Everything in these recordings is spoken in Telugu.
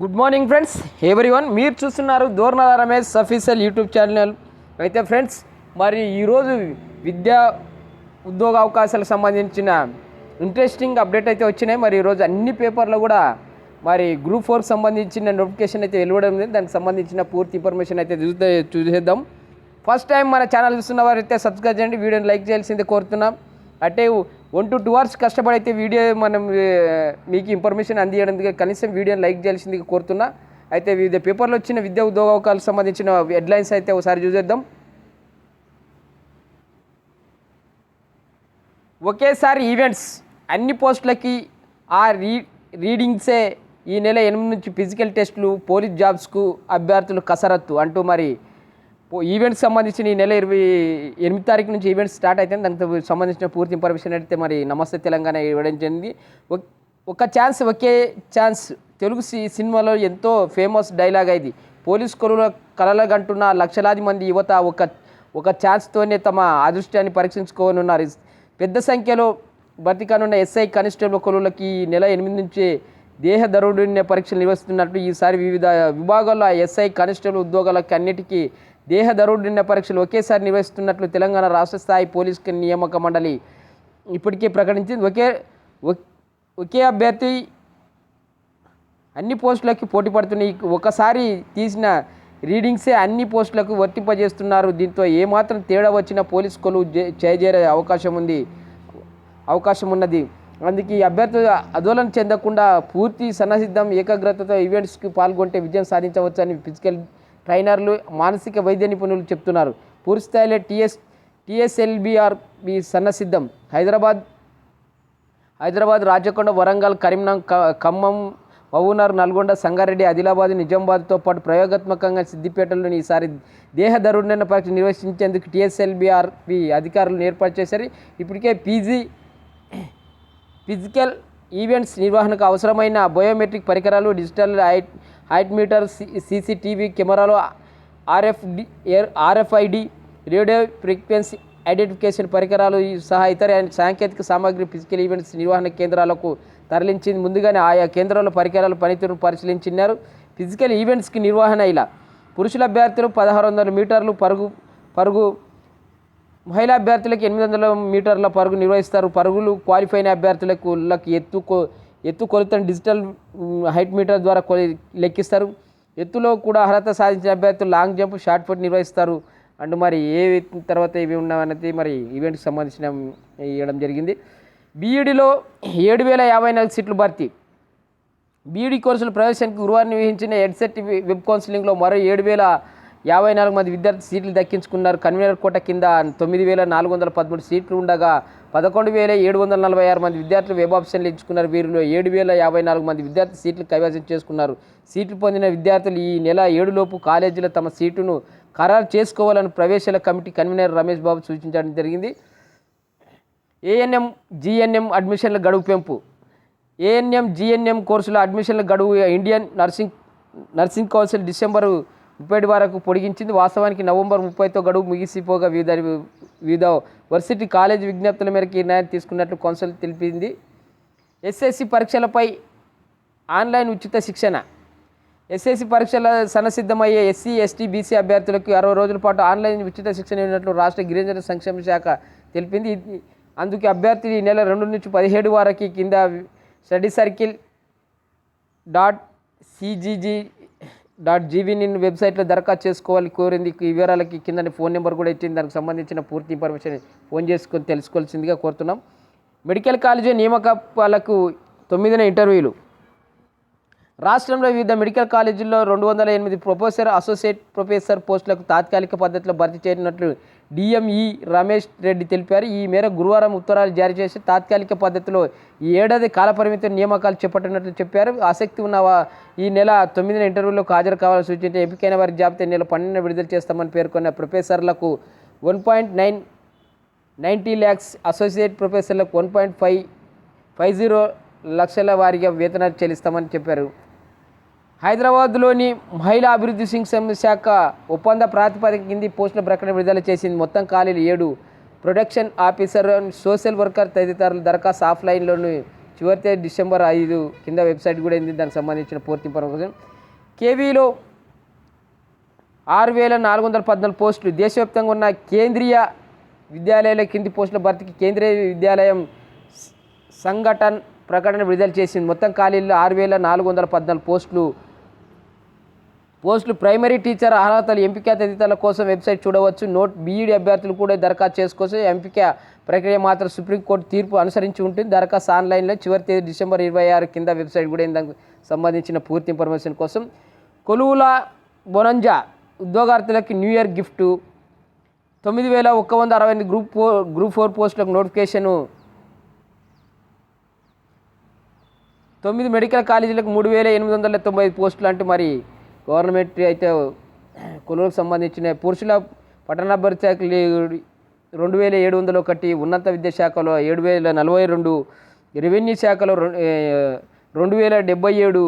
గుడ్ మార్నింగ్ ఫ్రెండ్స్ ఎవరి వన్ మీరు చూస్తున్నారు దూర్నాథ రమేష్ అఫీషియల్ యూట్యూబ్ ఛానల్ అయితే ఫ్రెండ్స్ మరి ఈరోజు విద్యా ఉద్యోగ అవకాశాలకు సంబంధించిన ఇంట్రెస్టింగ్ అప్డేట్ అయితే వచ్చినాయి. మరి ఈరోజు అన్ని పేపర్లో కూడా మరి గ్రూప్ ఫోర్కి సంబంధించిన నోటిఫికేషన్ అయితే వెలువడం ఉంది దానికి సంబంధించిన పూర్తి ఇన్ఫర్మేషన్ అయితే చూస్తే చూసేద్దాం. ఫస్ట్ టైం మన ఛానల్ చూస్తున్న వారైతే సబ్స్క్రైబ్ చేయండి. వీడియోని లైక్ చేయాల్సిందే కోరుతున్నాం. అంటే వన్ టు టూ అవర్స్ కష్టపడైతే వీడియో మనం మీకు ఇన్ఫర్మేషన్ అందియడానికి కనీసం వీడియోని లైక్ చేయాల్సిందిగా కోరుతున్నా. అయితే వివిధ పేపర్లో వచ్చిన విద్యా ఉద్యోగ అవకాశాలకు సంబంధించిన హెడ్లైన్స్ అయితే ఒకసారి చూసేద్దాం. ఒకేసారి ఈవెంట్స్ అన్ని పోస్టులకి ఆ రీ రీడింగ్సే ఈ నెల ఎనిమిది నుంచి ఫిజికల్ టెస్టులు పోలీస్ జాబ్స్కు అభ్యర్థులు కసరత్తు అంటూ మరి ఈవెంట్స్ సంబంధించిన ఈ నెల ఇరవై ఎనిమిది తారీఖు నుంచి ఈవెంట్స్ స్టార్ట్ అయితే దానికి సంబంధించిన పూర్తి ఇన్ఫర్మేషన్ అయితే మరి నమస్తే తెలంగాణ ఇవ్వడం జరిగింది. ఒక ఛాన్స్ ఒకే ఛాన్స్ తెలుగు సి సినిమాలో ఎంతో ఫేమస్ డైలాగ్ ఇది. పోలీస్ కొలువుల కలలగంటున్న లక్షలాది మంది యువత ఒక ఒక ఛాన్స్తోనే తమ అదృష్టాన్ని పరీక్షించుకోనున్నారు. పెద్ద సంఖ్యలో భర్తీ కానున్న ఎస్ఐ కానిస్టేబుల్ కొలువులకి ఈ నెల ఎనిమిది నుంచి దేహ దరుడిన పరీక్షలు నిర్వహిస్తున్నట్లు ఈసారి వివిధ విభాగాల్లో ఎస్ఐ కానిస్టేబుల్ ఉద్యోగాలకి అన్నిటికీ దేహ దరుడిన పరీక్షలు ఒకేసారి నిర్వహిస్తున్నట్లు తెలంగాణ రాష్ట్ర స్థాయి పోలీస్ నియామక మండలి ఇప్పటికే ప్రకటించింది. ఒకే ఒకే అభ్యర్థి అన్ని పోస్టులకి పోటీ పడుతున్నాయి ఒకసారి తీసిన రీడింగ్సే అన్ని పోస్టులకు వర్తింపజేస్తున్నారు. దీంతో ఏమాత్రం తేడా వచ్చిన పోలీస్ కొలు చేజేరే అవకాశం ఉంది అవకాశం ఉన్నది. అందుకే ఈ అభ్యర్థులు ఆందోళన చెందకుండా పూర్తి సన్నసిద్ధం ఏకాగ్రతతో ఈవెంట్స్కి పాల్గొంటే విజయం సాధించవచ్చని ఫిజికల్ ట్రైనర్లు మానసిక వైద్య నిపుణులు చెప్తున్నారు. పూర్తి స్థాయిలో టీఎస్ టీఎస్ఎల్బిఆర్ మీ సన్నసిద్ధం. హైదరాబాద్ హైదరాబాద్ రాజకొండ వరంగల్ కరీంనగర్ ఖమ్మం మహబూబ్నగర్ నల్గొండ సంగారెడ్డి ఆదిలాబాద్ నిజామాబాద్తో పాటు ప్రయోగాత్మకంగా సిద్దిపేటలోని ఈసారి దేహ పరీక్ష నిర్వహించేందుకు టీఎస్ఎల్బిఆర్పి అధికారులు ఏర్పాటు చేశారు. ఇప్పటికే పీజీ ఫిజికల్ ఈవెంట్స్ నిర్వహణకు అవసరమైన బయోమెట్రిక్ పరికరాలు డిజిటల్ ఐ హైట్ మీటర్ సీసీటీవీ కెమెరాలు RFD RFID radio frequency identification పరికరాలు సహా ఇతర సాంకేతిక సామాగ్రి ఫిజికల్ ఈవెంట్స్ నిర్వహణ కేంద్రాలకు తరలించింది. ముందుగానే ఆయా కేంద్రాల పరికరాల పనితీరును పరిశీలించినారు. ఫిజికల్ ఈవెంట్స్కి నిర్వహణ ఇలా. పురుషుల అభ్యర్థులు పదహారు వందల మీటర్లు పరుగు పరుగు మహిళా అభ్యర్థులకు ఎనిమిది వందల మీటర్ల పరుగు నిర్వహిస్తారు. పరుగులు క్వాలిఫైన అభ్యర్థులకు ఎత్తుకో ఎత్తు కొలతను డిజిటల్ హైట్ మీటర్ ద్వారా కొలి లెక్కిస్తారు. ఎత్తులో కూడా అర్హత సాధించిన అభ్యర్థులు లాంగ్ జంప్ షార్ట్ పుట్ నిర్వహిస్తారు. అండ్ మరి ఏ తర్వాత ఇవి ఉన్నామనేది మరి ఈవెంట్కి సంబంధించిన ఇవ్వడం జరిగింది. బీఈడిలో ఏడు వేల యాభై నాలుగు సీట్లు భర్తీ. బీఈడి కోర్సుల ప్రవేశానికి గురువారం నిర్వహించిన ఎడ్సెట్ వెబ్ కౌన్సిలింగ్లో మరో ఏడు వేల యాభై నాలుగు మంది విద్యార్థి సీట్లు దక్కించుకున్నారు. కన్వీనర్ కోట కింద తొమ్మిది వేల నాలుగు వందల పదమూడు సీట్లు ఉండగా పదకొండు వేల ఏడు వందల నలభై ఆరు మంది విద్యార్థులు వెబ్ ఆప్షన్లు ఎంచుకున్నారు. వీరిలో ఏడు వేల యాభై నాలుగు మంది విద్యార్థి సీట్లు కైవసం చేసుకున్నారు. సీట్లు పొందిన విద్యార్థులు ఈ నెల ఏడులోపు కాలేజీలో తమ సీటును ఖరారు చేసుకోవాలని ప్రవేశాల కమిటీ కన్వీనర్ రమేష్ బాబు సూచించడం జరిగింది. ఏఎన్ఎం జిఎన్ఎం అడ్మిషన్ల గడువు పెంపు. ఏఎన్ఎం జిఎన్ఎం కోర్సుల అడ్మిషన్ల గడువు Indian nursing nursing council December ముప్పై వరకు పొడిగించింది. వాస్తవానికి నవంబర్ ముప్పైతో గడువు ముగిసిపోగా వివిధ వివిధ వర్సిటీ కాలేజ్ విజ్ఞప్తుల మేరకు ఈ నిర్ణయం తీసుకున్నట్లు కౌన్సిల్ తెలిపింది. ఎస్ఎస్సి పరీక్షలపై ఆన్లైన్ ఉచిత శిక్షణ. ఎస్ఎస్సి పరీక్షల సన్నసిద్ధమయ్యే ఎస్సీ ఎస్టీ బీసీ అభ్యర్థులకు అరవై రోజుల పాటు ఆన్లైన్ ఉచిత శిక్షణ ఇవ్వనట్లు రాష్ట్ర గిరిజన సంక్షేమ శాఖ తెలిపింది. అందుకే అభ్యర్థులు ఈ నెల రెండు నుంచి పదిహేడు వరకు కింద study circle dot CGG dot జీవీని వెబ్సైట్లో దరఖాస్తు చేసుకోవాలి కోరింది ఈ వివరాలకి కింద ఫోన్ నెంబర్ కూడా ఇచ్చింది. దానికి సంబంధించిన పూర్తి ఇన్ఫర్మేషన్ ఫోన్ చేసుకొని తెలుసుకోవాల్సిందిగా కోరుతున్నాం. మెడికల్ కాలేజీ నియామకాలకు తొమ్మిదిన ఇంటర్వ్యూలు. రాష్ట్రంలో వివిధ మెడికల్ కాలేజీల్లో రెండు వందల ఎనిమిది ప్రొఫెసర్ అసోసియేట్ ప్రొఫెసర్ పోస్టులకు తాత్కాలిక పద్ధతిలో భర్తీ చేరినట్లు డిఎంఈ రమేష్ రెడ్డి తెలిపారు. ఈ మేర గురువారం ఉత్తరాలు జారీ చేసి తాత్కాలిక పద్ధతిలో ఈ ఏడాది కాలపరిమితి నియామకాలు చేపట్టినట్లు చెప్పారు. ఆసక్తి ఉన్న ఈ నెల తొమ్మిదిన ఇంటర్వ్యూలకు హాజరు కావాలని సూచించి ఎంపికైన వారి జాబితా నెల పన్నెండున విడుదల చేస్తామని పేర్కొన్న ప్రొఫెసర్లకు one point nine ninety lakhs associate ప్రొఫెసర్లకు one point five five zero లక్షల వారీగా వేతనాలు చెల్లిస్తామని చెప్పారు. హైదరాబాద్లోని మహిళా అభివృద్ధి సంక్షేమ శాఖ ఒప్పంద ప్రాతిపదిక కింది పోస్టుల ప్రకటన విడుదల చేసింది. మొత్తం ఖాళీలు ఏడు. ప్రొడక్షన్ ఆఫీసర్ సోషల్ వర్కర్ తదితరుల దరఖాస్తు ఆఫ్లైన్లోని చివరి డిసెంబర్ ఐదు కింద వెబ్సైట్ కూడా ఉంది దానికి సంబంధించిన పూర్తి ఇన్ఫర్మేషన్. కేవీలో ఆరు వేల నాలుగు వందల పద్నాలుగు పోస్టులు. దేశవ్యాప్తంగా ఉన్న కేంద్రీయ విద్యాలయాల కింది పోస్టుల భర్తీకి కేంద్రీయ విద్యాలయం సంఘటన ప్రకటన విడుదల చేసింది. మొత్తం ఖాళీల్లో ఆరు వేల నాలుగు వందల పద్నాలుగు పోస్టులు. పోస్టులు ప్రైమరీ టీచర్ అర్హతలు ఎంపిక తదితరుల కోసం వెబ్సైట్ చూడవచ్చు. నోట్ బీఈడి అభ్యర్థులు కూడా దరఖాస్తు చేసుకోవచ్చు. ఎంపిక ప్రక్రియ మాత్రం సుప్రీంకోర్టు తీర్పు అనుసరించి ఉంటుంది. దరఖాస్తు ఆన్లైన్లో చివరి తేదీ డిసెంబర్ ఇరవై ఆరు కింద వెబ్సైట్ కూడా దానికి సంబంధించిన పూర్తి ఇన్ఫర్మేషన్ కోసం. కొలువుల బొనంజా ఉద్యోగార్థులకి న్యూ ఇయర్ గిఫ్ట్. తొమ్మిది వేల ఒక్క వంద అరవై ఎనిమిది గ్రూప్ ఫోర్ గ్రూప్ ఫోర్ పోస్టులకు నోటిఫికేషను. తొమ్మిది మెడికల్ కాలేజీలకు మూడు వేల ఎనిమిది వందల తొంభై ఐదు పోస్టులు అంటే మరి గవర్నమెంట్ అయితే కొలువులకు సంబంధించిన పురుషుల పట్టణాభివృద్ధి శాఖ రెండు వేల ఏడు వందల ఒకటి ఉన్నత విద్యాశాఖలో ఏడు వేల నలభై రెండు రెవెన్యూ శాఖలో రెండు వేల డెబ్బై ఏడు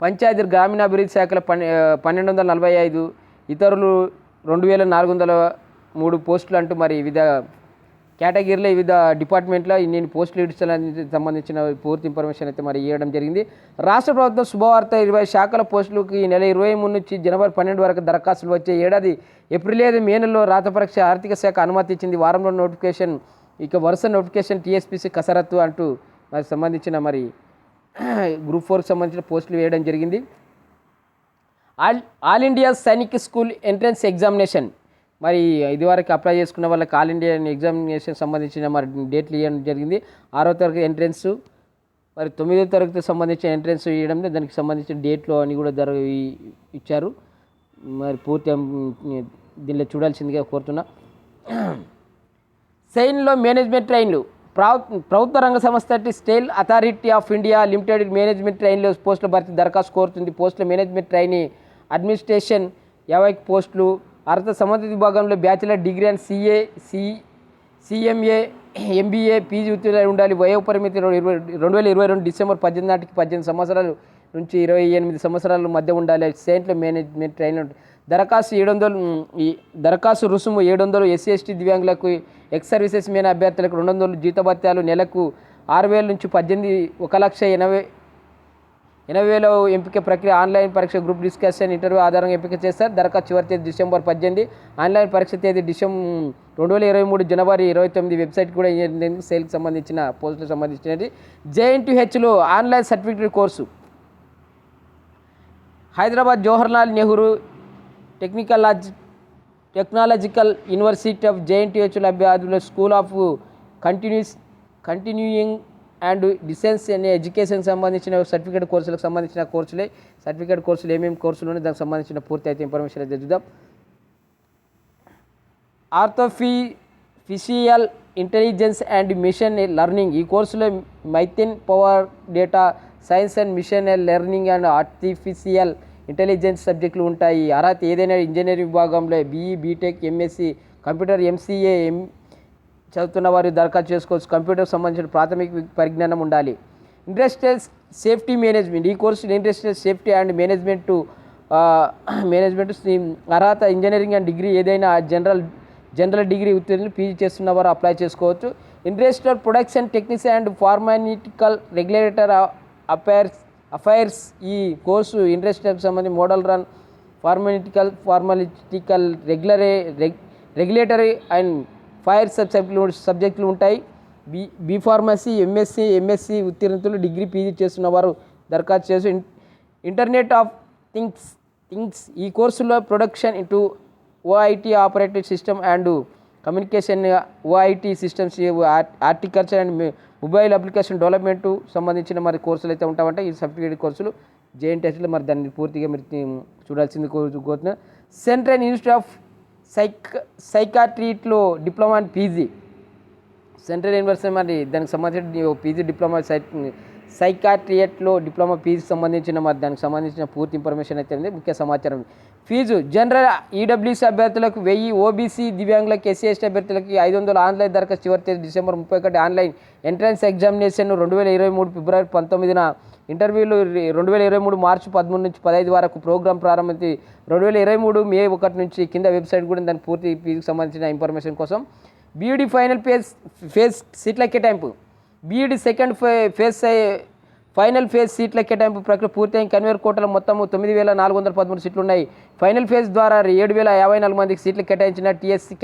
పంచాయతీ గ్రామీణాభివృద్ధి శాఖలో పన్నె పన్నెండు వందల నలభై ఐదు ఇతరులు రెండు వేల నాలుగు వందల మూడు పోస్టులు అంటూ మరి వివిధ కేటగిరీలో వివిధ డిపార్ట్మెంట్లో ఇన్ని పోస్టులు ఇడ్చాలని సంబంధించిన పూర్తి ఇన్ఫర్మేషన్ అయితే మరి ఇవ్వడం జరిగింది. రాష్ట్ర ప్రభుత్వం శుభవార్త ఇరవై శాఖల పోస్టులకు ఈ నెల ఇరవై మూడు నుంచి జనవరి పన్నెండు వరకు దరఖాస్తులు వచ్చే ఏడాది ఏప్రిల్ లేదా మే నెలలో రాత పరీక్ష ఆర్థిక శాఖ అనుమతి ఇచ్చింది. వారంలో నోటిఫికేషన్ ఇక వరుస నోటిఫికేషన్ టీఎస్పీసీ కసరత్తు అంటూ మరి సంబంధించిన మరి గ్రూప్ ఫోర్కి సంబంధించిన పోస్టులు వేయడం జరిగింది. All all India Sainik school entrance examination మరి ఇదివరకు అప్లై చేసుకున్న వాళ్ళకి ఆల్ ఇండియా ఎగ్జామినేషన్ సంబంధించిన మరి డేట్లు ఇవ్వడం జరిగింది. ఆరో తరగతి ఎంట్రన్స్ మరి తొమ్మిదో తరగతి సంబంధించిన ఎంట్రన్స్ ఇవ్వడం దానికి సంబంధించిన డేట్లు అని కూడా జర ఇచ్చారు. మరి పూర్తి దీనిలో చూడాల్సిందిగా కోరుతున్నా. సైన్లో మేనేజ్మెంట్ ట్రైన్లు ప్రభుత్వ రంగ సంస్థ steel authority of India limited management ట్రైన్లో పోస్టుల భర్తీ దరఖాస్తు కోరుతుంది. పోస్టుల మేనేజ్మెంట్ ట్రైనీ అడ్మినిస్ట్రేషన్ యాభై పోస్టులు అర్హత సంబంధిత విభాగంలో bachelor degree and CA C CMA MBA PG ఉత్తీర్ణులై ఉండాలి. వయో పరిమితి రెండు ఇరవై రెండు వేల ఇరవై రెండు డిసెంబర్ పద్దెనిమిది నాటికి పద్దెనిమిది సంవత్సరాలు నుంచి ఇరవై ఎనిమిది సంవత్సరాల మధ్య ఉండాలి. సెయింట్లో మేనేజ్మెంట్ ట్రైన్ దరఖాస్తు ఏడు వందలు ఈ దరఖాస్తు రుసుము ఏడు వందలు ఎస్సీ ఎస్టీ దివ్యాంగులకు ఎక్స్ సర్వీసెస్ మీద అభ్యర్థులకు రెండు వందలు జీతభత్యాలు నెలకు ఆరు వేల నుంచి పద్దెనిమిది ఒక లక్ష ఎనభై ఎనభై వేల ఎంపిక ప్రక్రియ ఆన్లైన్ పరీక్ష గ్రూప్ డిస్కషన్ ఇంటర్వ్యూ ఆధారంగా ఎంపిక చేస్తారు దరఖాస్తు చివరి తేదీ డిసెంబర్ పద్దెనిమిది. ఆన్లైన్ పరీక్ష తేదీ డిసెంబర్ రెండు వేల ఇరవై మూడు జనవరి ఇరవై తొమ్మిది వెబ్సైట్ కూడా సేల్కి సంబంధించిన పోస్టులకు సంబంధించినది. జేఎన్టీహెచ్లో online certificate course. Hyderabad Jawaharlal Nehru technical technological university of జేఎన్టీహెచ్ల అభ్యర్థుల school of continuous continuing and distance అనే ఎడ్యుకేషన్ సంబంధించిన సర్టిఫికేట్ కోర్సులకు సంబంధించిన కోర్సులే. సర్టిఫికేట్ కోర్సులు ఏమేమి కోర్సులు ఉన్నాయి దానికి సంబంధించిన పూర్తి అయితే ఇన్ఫర్మేషన్ అయితే చూద్దాం. Artificial intelligence and machine learning. ఈ కోర్సులో python power data science and machine learning and artificial intelligence సబ్జెక్టులు ఉంటాయి. అర్హత ఏదైనా ఇంజనీరింగ్ విభాగంలో BE BTech MSc computer MCA M చదువుతున్న వారు దరఖాస్తు చేసుకోవచ్చు. కంప్యూటర్ సంబంధించిన ప్రాథమిక పరిజ్ఞానం ఉండాలి. Industrial safety management. ఈ course industrial safety and management management అర్హత ఇంజనీరింగ్ అండ్ డిగ్రీ ఏదైనా జనరల్ జనరల్ డిగ్రీ ఉత్తీర్ణులు పీజీ చేస్తున్న వారు అప్లై చేసుకోవచ్చు. Industrial production techniques and pharmaceutical regulator affairs affairs ఈ కోర్సు ఇండస్ట్రియల్కి సంబంధించి model run pharmaceutical pharmaceutical రెగ్యులరే regulatory and affairs సబ్జెక్టులు సబ్జెక్టులు ఉంటాయి. B B pharmacy MSc MSc ఉత్తీర్ణతలు degree PG చేస్తున్న వారు దరఖాస్తు చేసి ఇంటర్నెట్ ఆఫ్ థింగ్స్ థింగ్స్ ఈ కోర్సులో production to OIT operative system and communication OIT systems horticulture and mobile application development సంబంధించిన మరి కోర్సులు అయితే ఉంటామంటే ఈ సర్టిఫికేట్ కోర్సులు జేఎన్టీఎస్లో మరి దాన్ని పూర్తిగా మీరు చూడాల్సింది కోరు- central institute of psych సైకాట్రీట్లో diploma and PG. Central university మరి దానికి సంబంధించిన పీజీ డిప్లొమా సైట్ సైకాట్రియట్లో డిప్లొమా ఫీజు సంబంధించిన మరి దానికి సంబంధించిన పూర్తి ఇన్ఫర్మేషన్ అయితే ఉంది. ముఖ్య సమాచారం ఫీజు జనరల్ ఈడబ్ల్యూసీ అభ్యర్థులకు వెయ్యి ఓబీసీ దివ్యాంగులకు ఎస్సీ ఎస్టీ అభ్యర్థులకు ఐదు వందల ఆన్లైన్ దరఖాస్తు చివరి తేదీ డిసెంబర్ ముప్పై ఒకటి ఆన్లైన్ ఎంట్రన్స్ ఎగ్జామినేషన్ రెండు వేల ఇరవై మూడు ఫిబ్రవరి పంతొమ్మిదిన ఇంటర్వ్యూలు రెండు వేల ఇరవై మూడు మార్చి పదమూడు నుంచి పదహైదు వరకు ప్రోగ్రామ్ ప్రారంభించి రెండు వేల ఇరవై మూడు మే ఒకటి నుంచి కింద వెబ్సైట్ కూడా దాని పూర్తి ఫీజుకి సంబంధించిన ఇన్ఫర్మేషన్ కోసం. బీఈడి ఫైనల్ ఫేజ్ ఫేజ్ సీట్ల కేటాయింపు. బీఈడి సెకండ్ ఫే ఫేజ్ ఫైనల్ ఫేజ్ సీట్ల కేటాయింపు ప్రక్రియ పూర్తయిన కన్వేర్ కోటలో మొత్తం తొమ్మిది వేల నాలుగు వందల పదమూడు సీట్లు ఉన్నాయి ఫైనల్ ఫేజ్ ద్వారా ఏడు వేల యాభై నాలుగు మందికి సీట్లు కేటాయించిన TSC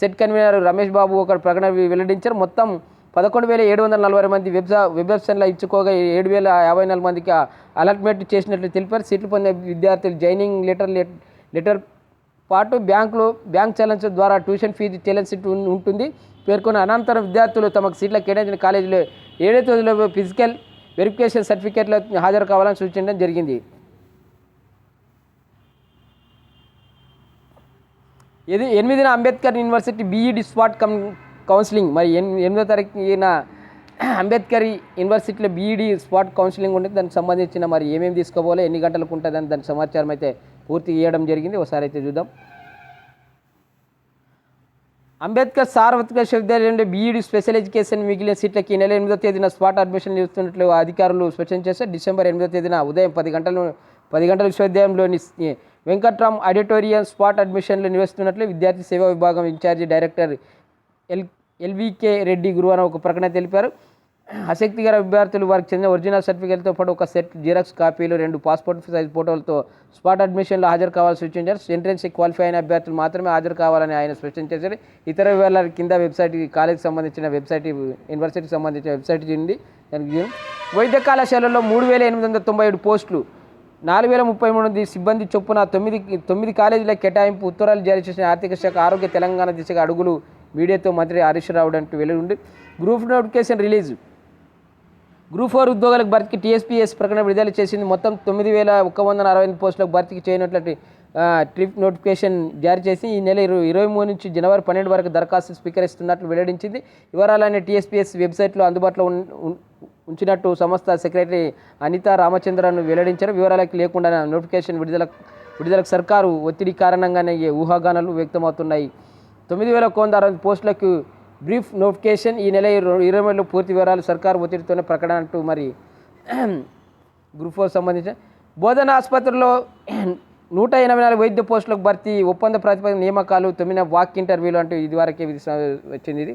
CET convener Ramesh Babu ఒక ప్రకటన వెల్లడించారు. మొత్తం పదకొండు వేల ఏడు వందల నలభై మంది వెబ్ వెబ్ ఆప్షన్లో ఇచ్చుకోగా ఏడు వేల యాభై నాలుగు మందికి అలాట్మెంట్ చేసినట్లు తెలిపారు. సీట్లు పొందే విద్యార్థులు జైనింగ్ లెటర్ లెటర్ పాటు బ్యాంకులో బ్యాంక్ చెల్లించడం ద్వారా ట్యూషన్ ఫీజు ఛాలెంజ్ ఉంటుంది. పేర్కొన్న అనంతరం విద్యార్థులు తమకు సీట్ల కేటాయించిన కాలేజీలో ఏడో తేదీలో ఫిజికల్ వెరిఫికేషన్ సర్టిఫికేట్లో హాజరు కావాలని సూచించడం జరిగింది. ఇది ఎనిమిదిన Ambedkar university BEd spot cum counselling. మరి ఎన్ ఎనిమిదో తారీఖున అంబేద్కర్ యూనివర్సిటీలో బీఈడి స్పాట్ కౌన్సిలింగ్ ఉంటుంది. దానికి సంబంధించిన మరి ఏమేమి తీసుకోవాలో ఎన్ని గంటలకు ఉంటుందని దానికి సమాచారం అయితే పూర్తి చేయడం జరిగింది. ఒకసారి అయితే చూద్దాం. అంబేద్కర్ సార్వత్రిక విశ్వవిద్యాలయంలో బీఈడి స్పెషల్ ఎడ్యుకేషన్ మిగిలిన సీట్లకి ఈ నెల ఎనిమిదో తేదీన స్పాట్ అడ్మిషన్ ఇస్తున్నట్లు అధికారులు స్పష్టం చేశారు. డిసెంబర్ ఎనిమిదో తేదీన ఉదయం పది గంటల పది గంటల విశ్వవిద్యాలయంలోని వెంకట్రామ్ ఆడిటోరియం స్పాట్ అడ్మిషన్లు నిర్వహిస్తున్నట్లు విద్యార్థి సేవా విభాగం incharge director L LVK Reddy గురువారం ఒక ప్రకటన తెలిపారు. ఆసక్తికర విద్యార్థులు వారికి చెందిన ఒరిజినల్ సర్టిఫికేట్తో పాటు ఒక సెట్ జిరాక్స్ కాపీలు రెండు పాస్పోర్ట్ సైజ్ ఫోటోలతో స్పాట్ అడ్మిషన్లో హాజరు కావాలని సూచించారు ఎంట్రెన్స్ క్వాలిఫై అయిన అభ్యర్థులు మాత్రమే హాజరు కావాలని ఆయన స్పష్టం చేశారు. ఇతర వివరాల కింద వెబ్సైట్ కాలేజీకి సంబంధించిన వెబ్సైట్ యూనివర్సిటీకి సంబంధించిన వెబ్సైట్ ఉంది దానికి వైద్య కళాశాలలో మూడు వేల ఎనిమిది వందల తొంభై ఏడు పోస్టులు నాలుగు వేల ముప్పై మూడు మంది సిబ్బంది చొప్పున తొమ్మిది తొమ్మిది కాలేజీల కేటాయింపు ఉత్తరాలు జారీ చేసిన ఆర్థిక శాఖ ఆరోగ్య తెలంగాణ దిశగా అడుగులు మీడియాతో మంత్రి హరీష్ రావు అంటూ వెలుగుండి group notification release group four ఉద్యోగాలకు భర్తీకి టీఎస్పీఎస్ ప్రకటన విడుదల చేసింది. మొత్తం తొమ్మిది వేల ఒక వందల అరవై ఎనిమిది పోస్టులకు భర్తీకి చేయనట్లు ట్రిప్ నోటిఫికేషన్ జారీ చేసి ఈ నెల ఇరవై ఇరవై మూడు నుంచి జనవరి పన్నెండు వరకు దరఖాస్తు స్వీకరిస్తున్నట్లు వెల్లడించింది. వివరాలన్నీ టీఎస్పీఎస్ వెబ్సైట్లో అందుబాటులో ఉంచినట్టు సంస్థ సెక్రటరీ అనితా రామచంద్రన్ వెల్లడించారు. వివరాలకు లేకుండా నోటిఫికేషన్ విడుదల విడుదలకు సర్కారు ఒత్తిడి కారణంగానే ఊహాగానాలు వ్యక్తమవుతున్నాయి. తొమ్మిది వేల ఒక అరవై పోస్టులకు బ్రీఫ్ నోటిఫికేషన్ ఈ నెల ఇరవై ఇరవై మూడులో పూర్తి వివరాలు సర్కారు ఒత్తిడితోనే ప్రకటన అంటూ మరి గ్రూప్ ఫోర్ సంబంధించిన బోధన ఆసుపత్రిలో నూట ఎనభై నాలుగు వైద్య పోస్టులకు భర్తీ ఒప్పంద ప్రాతిపదిక నియామకాలు తొమ్మిది వాక్ ఇంటర్వ్యూలు అంటూ ఇదివరకే ఇది స- వచ్చింది ఇది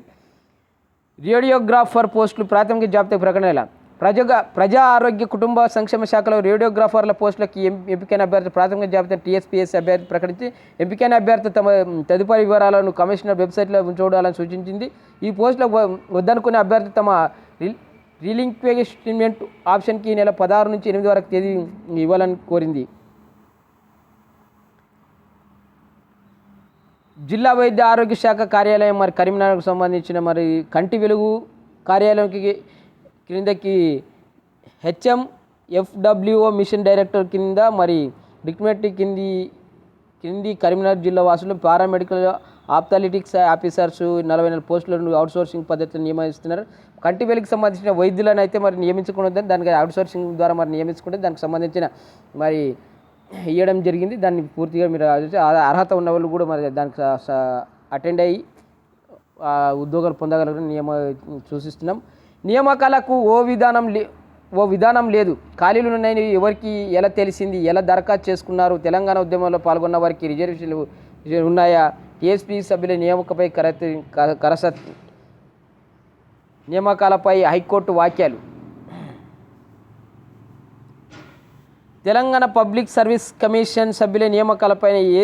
రేడియోగ్రాఫర్ పోస్టులు ప్రాథమిక జాబితా ప్రకటన ఎలా? ప్రజగా ప్రజా ఆరోగ్య కుటుంబ సంక్షేమ శాఖలో రేడియోగ్రాఫర్ల పోస్టులకు ఎం- ఎంపికైన అభ్యర్థి ప్రాథమిక జాబితా టీఎస్పీఎస్ అభ్యర్థి ప్రకటించి ఎంపికైన అభ్యర్థి తమ తదుపరి వివరాలను కమిషనర్ వెబ్సైట్లో చూడాలని సూచించింది. ఈ పోస్టులకు వద్దనుకునే అభ్యర్థి తమ రి- రిలింక్వేస్ట్మెంట్ ఆప్షన్కి నెల పదహారు నుంచి ఎనిమిది వరకు తేదీ ఇవ్వాలని కోరింది. జిల్లా వైద్య ఆరోగ్య శాఖ కార్యాలయం మరి కరీంనగర్కు సంబంధించిన మరి కంటి వెలుగు కార్యాలయంకి క్రిందకి హెచ్ఎం ఎఫ్డబ్ల్యూఓ మిషన్ డైరెక్టర్ కింద మరి రిక్రూట్మెంట్ కింది కింది కరీంనగర్ జిల్లా వాసులు పారామెడికల్ ఆప్థాలిటిక్స్ ఆఫీసర్స్ నలభై నాలుగు పోస్టులను అవుట్సోర్సింగ్ పద్ధతిలో నియమిస్తున్నారు. కంటి వెలికి సంబంధించిన వైద్యులను అయితే మరి నియమించుకుంటుంది దానికి అవుట్సోర్సింగ్ ద్వారా మరి నియమించుకుంటే దానికి సంబంధించిన మరి ఇవ్వడం జరిగింది. దాన్ని పూర్తిగా మీరు అర్హత ఉన్న వాళ్ళు కూడా మరి దానికి అటెండ్ అయ్యి ఉద్యోగాలు పొందగలరని నియమ సూచిస్తున్నాం. నియామకాలకు ఓ విధానం లే ఓ విధానం లేదు. ఖాళీలు ఉన్నాయని ఎవరికి ఎలా తెలిసింది ఎలా దరఖాస్తు చేసుకున్నారు తెలంగాణ ఉద్యమంలో పాల్గొన్న వారికి రిజర్వేషన్లు ఉన్నాయా? టీఎస్పీ సభ్యుల నియామకపై కరత కరసత్ నియామకాలపై హైకోర్టు వాక్యాలు తెలంగాణ పబ్లిక్ సర్వీస్ కమిషన్ సభ్యుల నియామకాలపై ఏ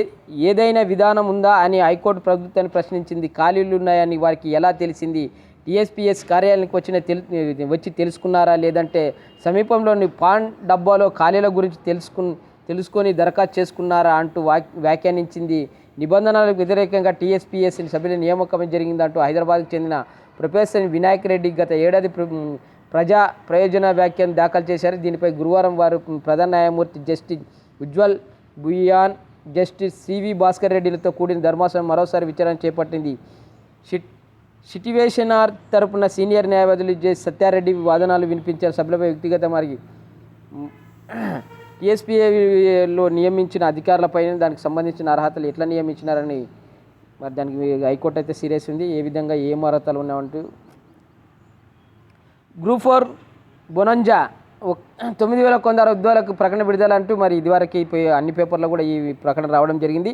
ఏదైనా విధానం ఉందా అని హైకోర్టు ప్రభుత్వాన్ని ప్రశ్నించింది. ఖాళీలు ఉన్నాయని వారికి ఎలా తెలిసింది? టీఎస్పీఎస్ కార్యాలయానికి వచ్చిన తెలు వచ్చి తెలుసుకున్నారా? లేదంటే సమీపంలోని పాన్ డబ్బాలో ఖాళీల గురించి తెలుసుకు తెలుసుకొని దరఖాస్తు చేసుకున్నారా అంటూ వాక్ వ్యాఖ్యానించింది. నిబంధనలకు వ్యతిరేకంగా టీఎస్పీఎస్ సభ్యుల నియామకం జరిగిందంటూ హైదరాబాద్కు చెందిన ప్రొఫెసర్ వినాయక్ రెడ్డి గత ఏడాది ప్ర- ప్రజా ప్రయోజన వ్యాఖ్యను దాఖలు చేశారు. దీనిపై గురువారం వారు ప్రధాన న్యాయమూర్తి justice Ujjal Bhuyan justice CV Bhaskar రెడ్డిలతో కూడిన ధర్మాసనం మరోసారి విచారణ చేపట్టింది. షిట్ సిటివేషన్ ఆర్ తరపున సీనియర్ న్యాయవాదులు జె సత్యారెడ్డి వాదనాలు వినిపించారు సభ్యులపై వ్యక్తిగత మరి టీఎస్పీఏలో నియమించిన అధికారులపైన దానికి సంబంధించిన అర్హతలు ఎట్లా నియమించినారని మరి దానికి హైకోర్టు అయితే సీరియస్ ఉంది. ఏ విధంగా ఏం అర్హతలు ఉన్నామంటూ గ్రూప్ ఫోర్ బొనంజా తొమ్మిది వేల కొందరు ఉద్యోగాలకు ప్రకటన విడుదల అంటూ మరి ఇదివరకు అన్ని పేపర్లో కూడా ఈ ప్రకటన రావడం జరిగింది.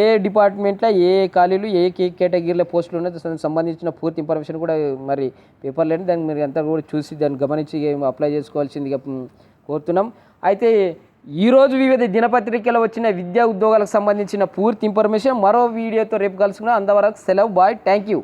ఏ డిపార్ట్మెంట్లో ఏ ఖాళీలు ఏ కే కేటగిరీలో పోస్టులు ఉన్నాయో దానికి సంబంధించిన పూర్తి ఇన్ఫర్మేషన్ కూడా మరి పేపర్లో దాన్ని మీరు అంతా కూడా చూసి దాన్ని గమనించి అప్లై చేసుకోవాల్సిందిగా కోరుతున్నాం. అయితే ఈరోజు వివిధ దినపత్రికలో వచ్చిన విద్యా ఉద్యోగాలకు సంబంధించిన పూర్తి ఇన్ఫర్మేషన్ మరో వీడియోతో రేపు కలుసుకున్నాం అంతవరకు సెలవు. బాయ్. Thank you